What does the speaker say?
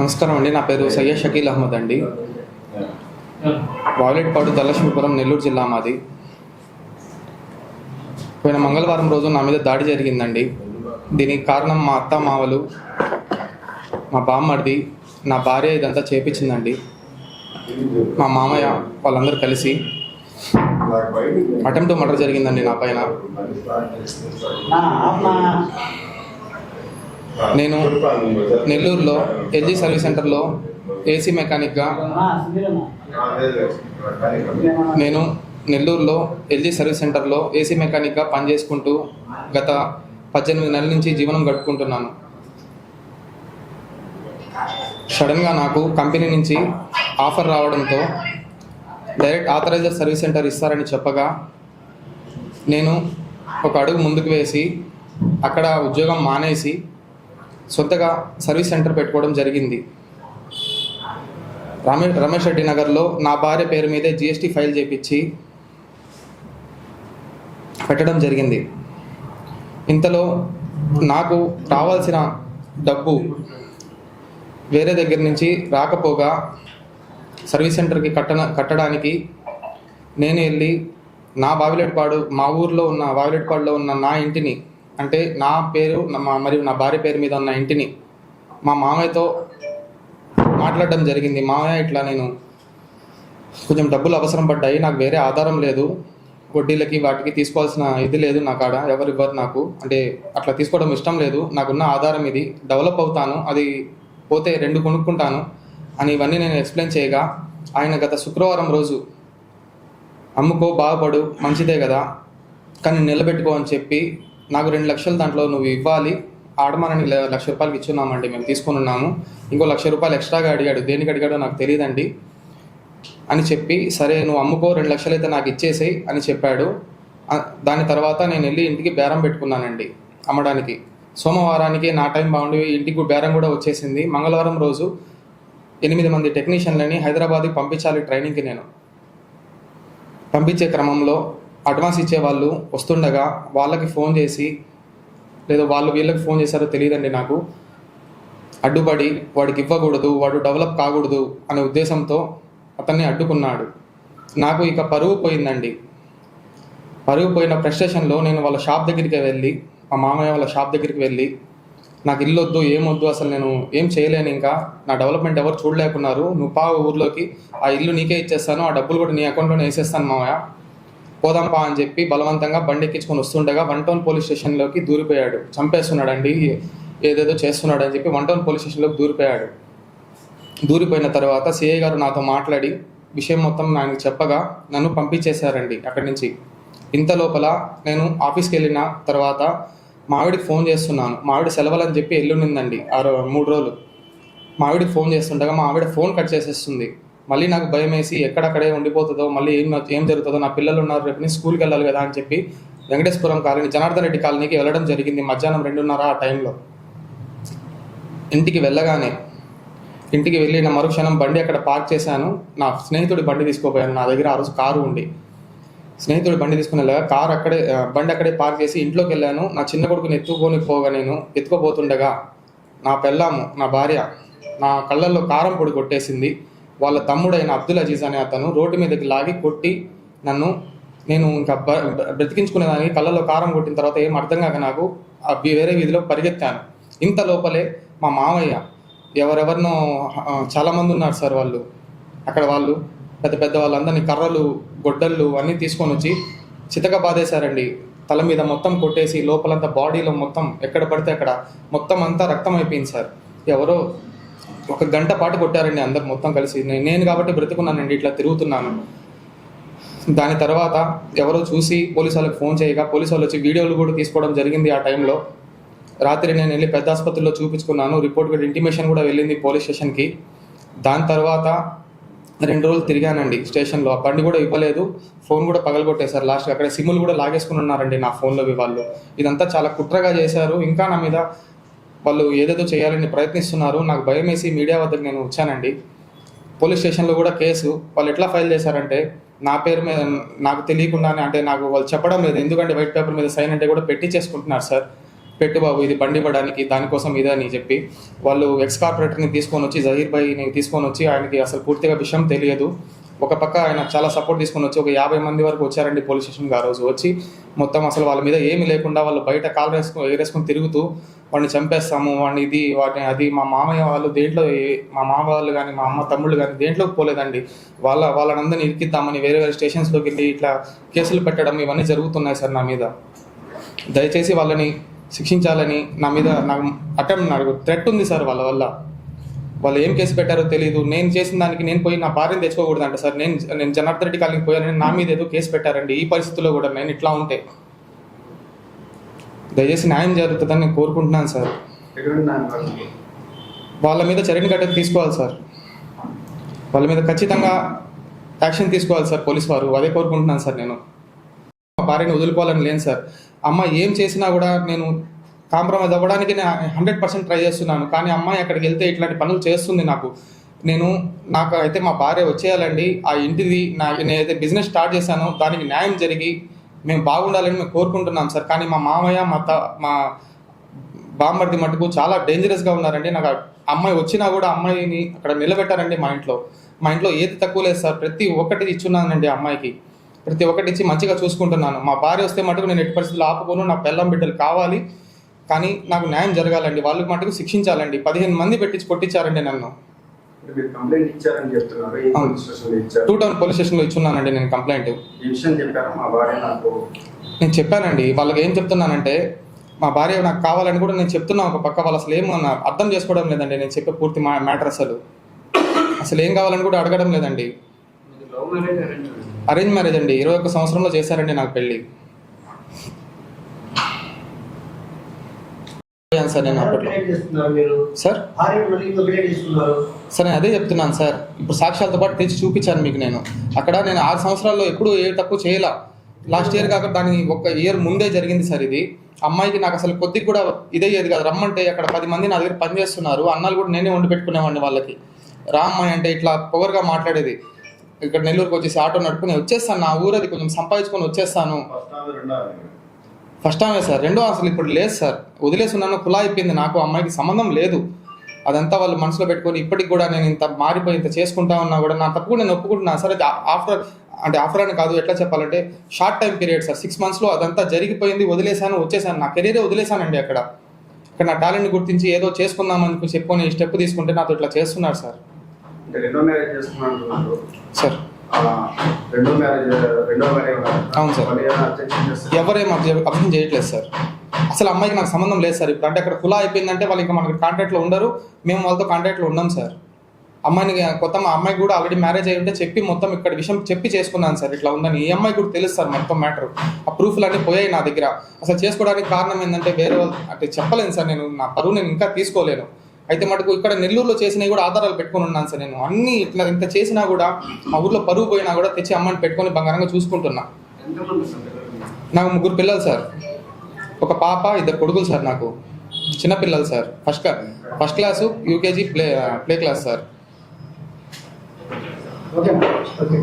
నమస్కారం అండి. నా పేరు సయ్యద్ షకీల్ అహ్మద్ అండి. వాయిలెట్పాడు ధనలక్ష్మీపురం నెల్లూరు జిల్లా మాది. పోయిన మంగళవారం రోజు నా మీద దాడి జరిగిందండి. దీనికి కారణం మా అత్త మావలు మా బామ్మడిది నా భార్య ఇదంతా చేపించిందండి. మా మామయ్య వాళ్ళందరూ కలిసి అటెంప్ట్ మర్డర్ జరిగిందండి నా పైన. నేను నెల్లూరులో ఎల్జీ సర్వీస్ సెంటర్లో ఏసీ మెకానిక్గా నేను నెల్లూరులో ఎల్జీ సర్వీస్ సెంటర్లో ఏసీ మెకానిక్గా పనిచేసుకుంటూ గత పద్దెనిమిది నెలల నుంచి జీవనం గడుపుకుంటున్నాను. సడన్గా నాకు కంపెనీ నుంచి ఆఫర్ రావడంతో డైరెక్ట్ ఆథరైజర్ సర్వీస్ సెంటర్ ఇస్తారని చెప్పగా నేను ఒక అడుగు ముందుకు వేసి అక్కడ ఉద్యోగం మానేసి సొంతగా సర్వీస్ సెంటర్ పెట్టుకోవడం జరిగింది. రమే రమేష్ రెడ్డి నగర్లో నా భార్య పేరు మీదే జిఎస్టీ ఫైల్ చేపించి పెట్టడం జరిగింది. ఇంతలో నాకు రావాల్సిన డబ్బు వేరే దగ్గర నుంచి రాకపోగా సర్వీస్ సెంటర్కి కట్టన కట్టడానికి నేను వెళ్ళి నా బావిలెట్పాడు మా ఊర్లో ఉన్న బావిలెట్పాడులో ఉన్న నా ఇంటిని అంటే నా పేరు మా- మరియు నా భార్య పేరు మీద ఉన్న ఇంటిని మా మామయ్యతో మాట్లాడడం జరిగింది. మామయ్య ఇట్లా నేను కొంచెం డబ్బులు అవసరం పడ్డాయి నాకు వేరే ఆధారం లేదు. వడ్డీలకి వాటికి తీసుకోవాల్సిన ఇది లేదు నా కాడ ఎవరు ఇవ్వరు నాకు. అంటే అట్లా తీసుకోవడం ఇష్టం లేదు. నాకున్న ఆధారం ఇది. డెవలప్ అవుతాను అది పోతే రెండు కొనుక్కుంటాను అని ఇవన్నీ నేను ఎక్స్ప్లెయిన్ చేయగా ఆయన గత శుక్రవారం రోజు అమ్ముకో బాగుపడు మంచిదే కదా కానీ నిలబెట్టుకో అని చెప్పి నాకు రెండు లక్షలు దాంట్లో నువ్వు ఇవ్వాలి. ఆడమానని లక్ష రూపాయలకి ఇచ్చున్నామండి మేము తీసుకొని ఉన్నాము. ఇంకో లక్ష రూపాయలు ఎక్స్ట్రాగా అడిగాడు దేనికి అడిగాడో నాకు తెలియదండి అని చెప్పి సరే నువ్వు అమ్ముకో రెండు లక్షలు అయితే నాకు ఇచ్చేసేయి అని చెప్పాడు. దాని తర్వాత నేను వెళ్ళి ఇంటికి బేరం పెట్టుకున్నానండి అమ్మడానికి. సోమవారానికి నా టైం బాగుండి ఇంటికి బేరం కూడా వచ్చేసింది. మంగళవారం రోజు ఎనిమిది మంది టెక్నీషియన్లని హైదరాబాద్కి పంపించాలి ట్రైనింగ్కి నేను. పంపించే క్రమంలో అడ్వాన్స్ ఇచ్చేవాళ్ళు వస్తుండగా వాళ్ళకి ఫోన్ చేసి లేదా వాళ్ళు వీళ్ళకి ఫోన్ చేశారో తెలియదండి నాకు. అడ్డుపడి వాడికి ఇవ్వకూడదు వాడు డెవలప్ కాకూడదు అనే ఉద్దేశంతో అతన్ని అడ్డుకున్నాడు. నాకు ఇక పరువు పోయిందండి. పరువు పోయిన ఫ్రస్ట్రేషన్లో నేను వాళ్ళ షాప్ దగ్గరికి వెళ్ళి మా మామయ్య వాళ్ళ షాప్ దగ్గరికి వెళ్ళి నాకు ఇల్లు వద్దు ఏమొద్దు అసలు నేను ఏం చేయలేను ఇంకా నా డెవలప్మెంట్ ఎవరు చూడలేకున్నారు నువ్వు పా ఊర్లోకి ఆ ఇల్లు నీకే ఇచ్చేస్తాను ఆ డబ్బులు కూడా నీ అకౌంట్లోనే వేసేస్తాను మామయ్య పోదాంపా అని చెప్పి బలవంతంగా బండి ఎక్కించుకొని వస్తుండగా వన్ టౌన్ పోలీస్ స్టేషన్లోకి దూరిపోయాడు. చంపేస్తున్నాడండి. ఏదేదో చేస్తున్నాడు అని చెప్పి వన్ టౌన్ పోలీస్ స్టేషన్లోకి దూరిపోయాడు. దూరిపోయిన తర్వాత సిఐ గారు నాతో మాట్లాడి విషయం మొత్తం ఆయనకు చెప్పగా నన్ను పంపించేశారండి అక్కడి నుంచి. ఇంత లోపల నేను ఆఫీస్కి వెళ్ళిన తర్వాత మావిడికి ఫోన్ చేస్తున్నాను. మావిడి సెలవులని చెప్పి ఎల్లుండిందండి. ఆరు మూడు రోజులు. మావిడికి ఫోన్ చేస్తుండగా మా ఆవిడ ఫోన్ కట్ చేసేస్తుంది. మళ్ళీ నాకు భయం వేసి ఎక్కడక్కడే ఉండిపోతుందో మళ్ళీ ఏం ఏం జరుగుతుందో నా పిల్లలు ఉన్నారు రేపు నేను స్కూల్కి వెళ్ళాలి కదా అని చెప్పి వెంకటేశ్వరం కాలనీ జనార్దన్ రెడ్డి కాలనీకి వెళ్ళడం జరిగింది మధ్యాహ్నం రెండున్నర ఆ టైంలో. ఇంటికి వెళ్ళగానే ఇంటికి వెళ్ళిన మరుక్షణం బండి అక్కడ పార్క్ చేశాను. నా స్నేహితుడి బండి తీసుకోపోయాను. నా దగ్గర ఆ రోజు కారు ఉంది స్నేహితుడి బండి తీసుకుని వెళ్ళగా కారు అక్కడే బండి అక్కడే పార్క్ చేసి ఇంట్లోకి వెళ్ళాను. నా చిన్న కొడుకుని ఎత్తుకొని పోగా నేను ఎత్తుకోబోతుండగా నా పెళ్ళాము నా భార్య నా కళ్ళల్లో కారం పొడి కొట్టేసింది. వాళ్ళ తమ్ముడైన అబ్దుల్ అజీజ్ అనే అతను రోడ్డు మీదకి లాగి కొట్టి నన్ను నేను ఇంకా బ- బ్రతికించుకునేదానికి కళ్ళలో కారం కొట్టిన తర్వాత ఏం అర్థం కాక నాకు అవి వేరే వీధిలో పరిగెత్తాను. ఇంత లోపలే మా మామయ్య ఎవరెవరినో చాలామంది చాలా మంది ఉన్నారు సార్ వాళ్ళు. అక్కడ వాళ్ళు పెద్ద పెద్ద వాళ్ళందరినీ కర్రలు గొడ్డళ్ళు అన్నీ తీసుకొని వచ్చి చితక బాధేశారండి. తల మీద మొత్తం కొట్టేసి లోపలంతా బాడీలో మొత్తం ఎక్కడ పడితే అక్కడ మొత్తం అంతా రక్తం అయిపోయింది సార్. ఎవరో ఒక గంట పాటు కొట్టారండి అందరు మొత్తం కలిసి. నేను కాబట్టి బ్రతుకున్నానండి ఇట్లా తిరుగుతున్నాను. దాని తర్వాత ఎవరో చూసి పోలీసు వాళ్ళకి ఫోన్ చేయగా పోలీసు వాళ్ళు వచ్చి వీడియోలు కూడా తీసుకోవడం జరిగింది ఆ టైంలో. రాత్రి నేను వెళ్ళి పెద్ద ఆసుపత్రిలో చూపించుకున్నాను. రిపోర్ట్ కూడా ఇంటిమేషన్ కూడా వెళ్ళింది పోలీస్ స్టేషన్కి. దాని తర్వాత రెండు రోజులు తిరిగానండి స్టేషన్లో. ఆ బండి కూడా ఇవ్వలేదు. ఫోన్ కూడా పగలగొట్టేశారు లాస్ట్ అక్కడ సిమ్ములు కూడా లాగేసుకుని ఉన్నారండి నా ఫోన్లో వాళ్ళు ఇదంతా చాలా కుట్రగా చేశారు. ఇంకా నా మీద వాళ్ళు ఏదేదో చేయాలని ప్రయత్నిస్తున్నారు. నాకు భయం వేసి మీడియా వద్దకు నేను వచ్చానండి. పోలీస్ స్టేషన్లో కూడా కేసు. వాళ్ళు ఎట్లా ఫైల్ చేశారంటే నా పేరు మీద నాకు తెలియకుండానే అంటే నాకు వాళ్ళు చెప్పడం లేదు. ఎందుకంటే వైట్ పేపర్ మీద సైన్ అంటే కూడా పెట్టి చేసుకుంటున్నారు సార్. పెట్టు బాబు ఇది బండి ఇవ్వడానికి దానికోసం ఇదే అని చెప్పి. వాళ్ళు ఎక్స్ కార్పొరేటర్ని తీసుకొని వచ్చి జహీర్ భాయ్ని తీసుకొని వచ్చి ఆయనకి అసలు పూర్తిగా విషయం తెలియదు. ఒక పక్క ఆయన చాలా సపోర్ట్ తీసుకొని వచ్చి ఒక యాభై మంది వరకు వచ్చారండి పోలీస్ స్టేషన్కి ఆ రోజు. వచ్చి మొత్తం అసలు వాళ్ళ మీద ఏమీ లేకుండా వాళ్ళు బయట కాలు వేసుకొని ఎగరేసుకొని తిరుగుతూ వాడిని చంపేస్తాము వాడిని ఇది వాటిని అది. మా మామయ్య వాళ్ళు దేంట్లో మా మామ వాళ్ళు కానీ మా అమ్మ తమ్ముళ్ళు కానీ దేంట్లోకి పోలేదండి. వాళ్ళ వాళ్ళనందరినీ ఇరికిద్దామని వేరే వేరే స్టేషన్స్లోకి వెళ్ళి ఇట్లా కేసులు పెట్టడం ఇవన్నీ జరుగుతున్నాయి సార్ నా మీద. దయచేసి వాళ్ళని శిక్షించాలని నా మీద నాకు అటెంప్ట్ నాకు థ్రెట్ ఉంది సార్ వాళ్ళ వల్ల. వాళ్ళు ఏం కేసు పెట్టారో తెలియదు నేను చేసిన దానికి నేను పోయి నా భార్యను తెచ్చుకోకూడదంట సార్. నేను నేను జనార్దన్ రెడ్డి కాలనీకి పోయానని నా మీద ఏదో కేసు పెట్టారండి. ఈ పరిస్థితుల్లో కూడా నేను ఇట్లా ఉంటే. దయచేసి న్యాయం జరుగుతుందని నేను కోరుకుంటున్నాను సార్? వాళ్ళ మీద చర్యని కట్టని తీసుకోవాలి సార్. వాళ్ళ మీద ఖచ్చితంగా యాక్షన్ తీసుకోవాలి సార్ పోలీస్ వారు. అదే కోరుకుంటున్నాను సార్ నేను. మా భార్యని వదులుకోవాలని లేను సార్. అమ్మ ఏం చేసినా కూడా నేను కాంప్రమైజ్ అవ్వడానికి నేను హండ్రెడ్ పర్సెంట్ ట్రై చేస్తున్నాను. కానీ అమ్మాయి అక్కడికి వెళ్తే ఇట్లాంటి పనులు చేస్తుంది నాకు. నేను నాకు అయితే మా భార్య వచ్చేయాలండి. ఆ ఇంటిది నా నేనైతే బిజినెస్ స్టార్ట్ చేశానో దానికి న్యాయం జరిగి మేము బాగుండాలని మేము కోరుకుంటున్నాం సార్. కానీ మా మామయ్య మా త మా బామ్మర్ది మటుకు చాలా డేంజరస్గా ఉన్నారండి. నాకు అమ్మాయి వచ్చినా కూడా అమ్మాయిని అక్కడ నిలబెట్టారండి మా ఇంట్లో. మా ఇంట్లో ఏది తక్కువ లేదు సార్. ప్రతి ఒక్కటి ఇచ్చున్నానండి అమ్మాయికి. ప్రతి ఒక్కటి ఇచ్చి మంచిగా చూసుకుంటున్నాను. మా భార్య వస్తే మటుకు నేను ఎట్టి పరిస్థితులు ఆపుకోను. నా పిల్లం బిడ్డలు కావాలి. కానీ నాకు న్యాయం జరగాలండి. వాళ్ళకి మటుకు శిక్షించాలండి. పదిహేను మంది పెట్టించి కొట్టించారండి నన్ను. మీరు కంప్లైంట్ ఇచ్చారని చెప్తున్నారు ఏ టూ టౌన్ పోలీస్ స్టేషన్లో ఇచ్చున్నానండి నేను కంప్లైంట్ ఈ విషయం చెప్పారు మా భార్య నాకు? నేను చెప్పానండి వాళ్ళకి ఏం చెప్తున్నానంటే మా భార్య నాకు కావాలని కూడా నేను చెప్తున్నా ఒక పక్క వాళ్ళు అసలు ఏమన్నా అర్థం చేసుకోవడం లేదండి నేను చెప్పే పూర్తి మా మ్యాటర్ అసలు. అసలు ఏం కావాలని కూడా అడగడం లేదండి. అరేంజ్ మ్యారేజ్ అండి ఇరవై ఒక్క సంవత్సరంలో చేశారండి నాకు పెళ్ళి. అయ్యాను సార్ నేను అప్పట్లో. సార్? సరే నేను అదే చెప్తున్నాను సార్. ఇప్పుడు సాక్ష్యాలతో పాటు తెచ్చి చూపించాను మీకు నేను. అక్కడ నేను ఆరు సంవత్సరాల్లో ఎప్పుడు ఏ తప్పు చేయలా. లాస్ట్ ఇయర్ కాక దాని ఒక ఇయర్ ముందే జరిగింది సార్ ఇది. అమ్మాయికి నాకు అసలు కొద్దిగా కూడా ఇదయ్యేది కాదు. రమ్మంటే అక్కడ పది మంది నా దగ్గర పని చేస్తున్నారు అన్నాలు కూడా నేనే వండి పెట్టుకునేవాడిని వాళ్ళకి. రా అమ్మాయి అంటే ఇట్లా పొగరుగా మాట్లాడేది. ఇక్కడ నెల్లూరుకి వచ్చేసి ఆటో నడుపుకుని వచ్చేస్తాను. నా ఊరది కొంచెం సంపాదించుకొని వచ్చేస్తాను. ఫస్ట్ ఆమె సార్ రెండో అసలు ఇప్పుడు లేదు సార్. వదిలేసి ఉన్నాను కులా అయిపోయింది నాకు అమ్మాయికి సంబంధం లేదు. అదంతా వాళ్ళు మనసులో పెట్టుకొని ఇప్పటికి కూడా నేను ఇంత మారిపోయి ఇంత చేసుకుంటా ఉన్నా కూడా నా తప్పు నేను ఒప్పుకుంటున్నాను సార్ ఆఫ్టర్ అంటే ఆఫ్టర్ అని కాదు ఎట్లా చెప్పాలంటే short time period sir. Six మంత్స్లో అదంతా జరిగిపోయింది వదిలేశాను వచ్చేసాను నా కెరీరే వదిలేశానండి అక్కడ. ఇక్కడ నా టాలెంట్ గుర్తించి ఏదో చేసుకుందామని చెప్పుకొని ఈ స్టెప్ తీసుకుంటే నాతో ఇట్లా చేస్తున్నారు సార్. సార్. రెండో మ్యారేజ్ రెండో మ్యారేజ్ అవును సార్. ఎవరేం అబ్జర్వ్ చేయట్లేదు సార్. అసలు అమ్మాయికి నాకు సంబంధం లేదు సార్. ఇప్పుడు అంటే అక్కడ కులా అయిపోయిందంటే వాళ్ళు ఇంకా మనకి కాంటాక్ట్లో ఉండరు. మేము వాళ్ళతో కాంటాక్ట్లో ఉన్నాం సార్. అమ్మాయిని కొత్త మా అమ్మాయికి కూడా ఆల్రెడీ మ్యారేజ్ అయి ఉంటే చెప్పి మొత్తం ఇక్కడ విషయం చెప్పి చేసుకున్నాను సార్. ఇట్లా ఉందని ఈ అమ్మాయి కూడా తెలుసు సార్ మొత్తం మ్యాటర్ ఆ ప్రూఫ్లు అన్నీ పోయాయి నా దగ్గర. అసలు చేసుకోవడానికి కారణం ఏంటంటే వేరే వాళ్ళు అంటే చెప్పలేను సార్ నేను. నా పరువు నేను ఇంకా తీసుకోలేను. అయితే మటుకు ఇక్కడ నెల్లూరులో చేసినవి కూడా ఆధారాలు పెట్టుకొని ఉన్నాను సార్ నేను. అన్ని ఇట్లా ఇంత చేసినా కూడా మా ఊర్లో పరువు పోయినా కూడా తెచ్చి అమ్మని పెట్టుకొని బంగారంగా చూసుకుంటున్నా. నాకు ముగ్గురు పిల్లలు సార్. ఒక పాప ఇద్దరు కొడుకులు సార్ నాకు. చిన్న పిల్లలు sir. First class first class UKG play play class sir. Okay.